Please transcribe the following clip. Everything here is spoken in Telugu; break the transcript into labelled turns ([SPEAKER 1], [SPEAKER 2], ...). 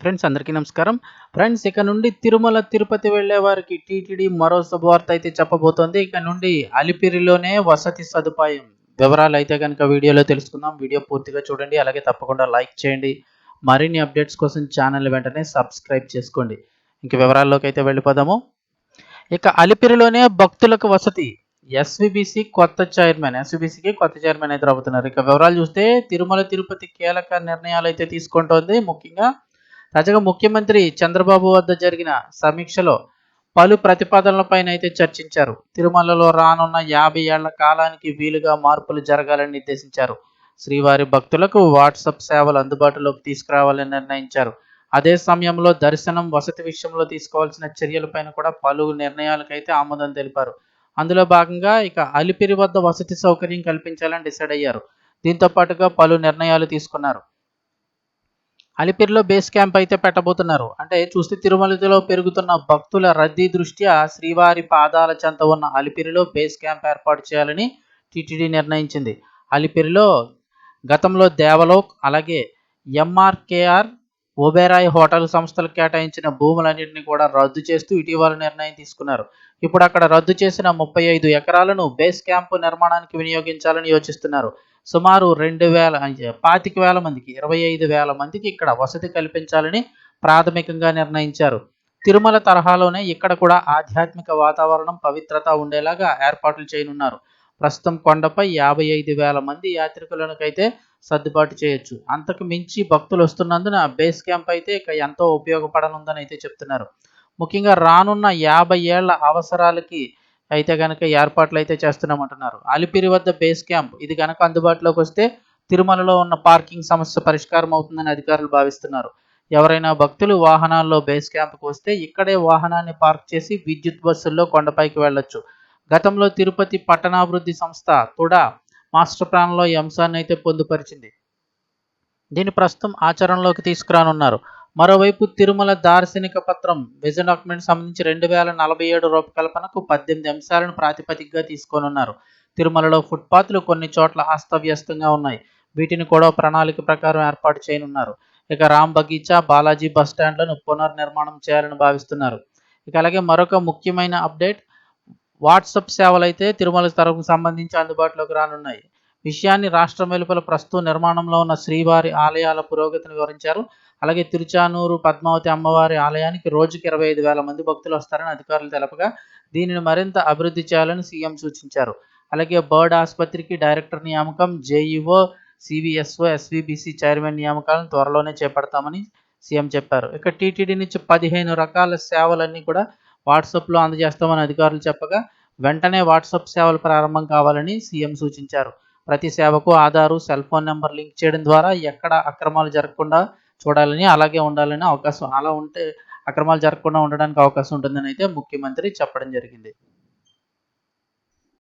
[SPEAKER 1] ఫ్రెండ్స్ అందరికీ నమస్కారం. ఫ్రెండ్స్ ఇక నుండి తిరుమల తిరుపతి వెళ్ళే వారికి టీటీడీ మరో శుభవార్త అయితే చెప్పబోతోంది. ఇక నుండి అలిపిరిలోనే వసతి సదుపాయం వివరాలు అయితే కనుక వీడియోలో తెలుసుకుందాం. వీడియో పూర్తిగా చూడండి. అలాగే తప్పకుండా లైక్ చేయండి. మరిన్ని అప్డేట్స్ కోసం ఛానల్ వెంటనే సబ్స్క్రైబ్ చేసుకోండి. ఇంక వివరాల్లోకి అయితే వెళ్ళిపోదాము. ఇక అలిపిరిలోనే భక్తులకు వసతి. ఎస్విబిసి కొత్త చైర్మన్ ఎస్విబిసికి కొత్త చైర్మన్ అయితే రాబోతున్నారు. ఇక వివరాలు చూస్తే తిరుమల తిరుపతి కీలక నిర్ణయాలు అయితే తీసుకుంటోంది. ముఖ్యంగా తాజాగా ముఖ్యమంత్రి చంద్రబాబు వద్ద జరిగిన సమీక్షలో పలు ప్రతిపాదనలపైన అయితే చర్చించారు. తిరుమలలో రానున్న యాభై ఏళ్ళ కాలానికి వీలుగా మార్పులు జరగాలని నిర్దేశించారు. శ్రీవారి భక్తులకు వాట్సాప్ సేవలు అందుబాటులోకి తీసుకురావాలని నిర్ణయించారు. అదే సమయంలో దర్శనం వసతి విషయంలో తీసుకోవాల్సిన చర్యలపైన కూడా పలు నిర్ణయాలకైతే ఆమోదం తెలిపారు. అందులో భాగంగా ఇక అలిపిరి వద్ద వసతి సౌకర్యం కల్పించాలని డిసైడ్ అయ్యారు. దీంతో పాటుగా పలు నిర్ణయాలు తీసుకున్నారు. అలిపిరిలో బేస్ క్యాంప్ అయితే పెట్టబోతున్నారు. అంటే చూస్తే తిరుమలలో పెరుగుతున్న భక్తుల రద్దీ దృష్ట్యా శ్రీవారి పాదాల చెంత ఉన్న అలిపిరిలో బేస్ క్యాంప్ ఏర్పాటు చేయాలని టీటీడీ నిర్ణయించింది. అలిపిరిలో గతంలో దేవలోక్ అలాగే ఎంఆర్కేఆర్ ఓబెరాయ్ హోటల్ సంస్థలు కేటాయించిన భూములన్నింటినీ కూడా రద్దు చేస్తూ ఇటీవల నిర్ణయం తీసుకున్నారు. ఇప్పుడు అక్కడ రద్దు చేసిన ముప్పై ఐదు ఎకరాలను బేస్ క్యాంపు నిర్మాణానికి వినియోగించాలని యోచిస్తున్నారు. సుమారు రెండు వేల పాతిక వేల మందికి ఇరవై ఐదు వేల మందికి ఇక్కడ వసతి కల్పించాలని ప్రాథమికంగా నిర్ణయించారు. తిరుమల తరహాలోనే ఇక్కడ కూడా ఆధ్యాత్మిక వాతావరణం పవిత్రత ఉండేలాగా ఏర్పాట్లు చేయనున్నారు. ప్రస్తుతం కొండపై యాభై ఐదు వేల మంది యాత్రికులకైతే సర్దుబాటు చేయొచ్చు. అంతకు మించి భక్తులు వస్తున్నందున బేస్ క్యాంప్ అయితే ఇక ఎంతో ఉపయోగపడనుందని అయితే చెప్తున్నారు. ముఖ్యంగా రానున్న యాభై ఏళ్ళ అవసరాలకి అయితే కనుక ఏర్పాట్లు అయితే చేస్తున్నామంటున్నారు. అలిపిరి వద్ద బేస్ క్యాంప్ ఇది కనుక అందుబాటులోకి వస్తే తిరుమలలో ఉన్న పార్కింగ్ సమస్య పరిష్కారం అవుతుందని అధికారులు భావిస్తున్నారు. ఎవరైనా భక్తులు వాహనాల్లో బేస్ క్యాంప్కి వస్తే ఇక్కడే వాహనాన్ని పార్క్ చేసి విద్యుత్ బస్సుల్లో కొండపైకి వెళ్ళొచ్చు. గతంలో తిరుపతి పట్టణాభివృద్ధి సంస్థ తుడా మాస్టర్ ప్లాన్లో ఈ అంశాన్ని అయితే పొందుపరిచింది. దీన్ని ప్రస్తుతం ఆచరణలోకి తీసుకురానున్నారు. మరోవైపు తిరుమల దార్శనిక పత్రం విజన్ డాక్యుమెంట్ సంబంధించి రెండు వేల నలభై ఏడు రూపకల్పనకు పద్దెనిమిది అంశాలను ప్రాతిపదికగా తీసుకోనున్నారు. తిరుమలలో ఫుట్పాత్లు కొన్ని చోట్ల అస్తవ్యస్తంగా ఉన్నాయి. వీటిని కూడా ప్రణాళిక ప్రకారం ఏర్పాటు చేయనున్నారు. ఇక రామ్ బగీచా బాలాజీ బస్ స్టాండ్లను పునర్నిర్మాణం చేయాలని భావిస్తున్నారు. ఇక అలాగే మరొక ముఖ్యమైన అప్డేట్ వాట్సాప్ సేవలైతే తిరుమల తరపుకు సంబంధించి అందుబాటులోకి రానున్నాయి. విషయాన్ని రాష్ట్రం వెలుపల ప్రస్తుతం నిర్మాణంలో ఉన్న శ్రీవారి ఆలయాల పురోగతిని వివరించారు. అలాగే తిరుచానూరు పద్మావతి అమ్మవారి ఆలయానికి రోజుకి ఇరవై ఐదు వేల మంది భక్తులు వస్తారని అధికారులు తెలపగా దీనిని మరింత అభివృద్ధి చేయాలని సీఎం సూచించారు. అలాగే బర్డ్ ఆసుపత్రికి డైరెక్టర్ నియామకం జేఈఓ సివిఎస్ఓ ఎస్విబిసి చైర్మన్ నియామకాలను త్వరలోనే చేపడతామని సీఎం చెప్పారు. ఇక టీటీడీ నుంచి పదిహేను రకాల సేవలన్నీ కూడా వాట్సాప్లో అందజేస్తామని అధికారులు చెప్పగా వెంటనే వాట్సాప్ సేవలు ప్రారంభం కావాలని సీఎం సూచించారు. ప్రతి సేవకు Aadhaar cell phone number link చేయడం ద్వారా ఎక్కడ అక్రమాలు జరగకుండా చూడాలని అలాగే ఉండాలని అవకాశం అలా ఉంటే అక్రమాలు జరగకుండా ఉండడానికి అవకాశం ఉంటుందని అయితే ముఖ్యమంత్రి చెప్పడం జరిగింది.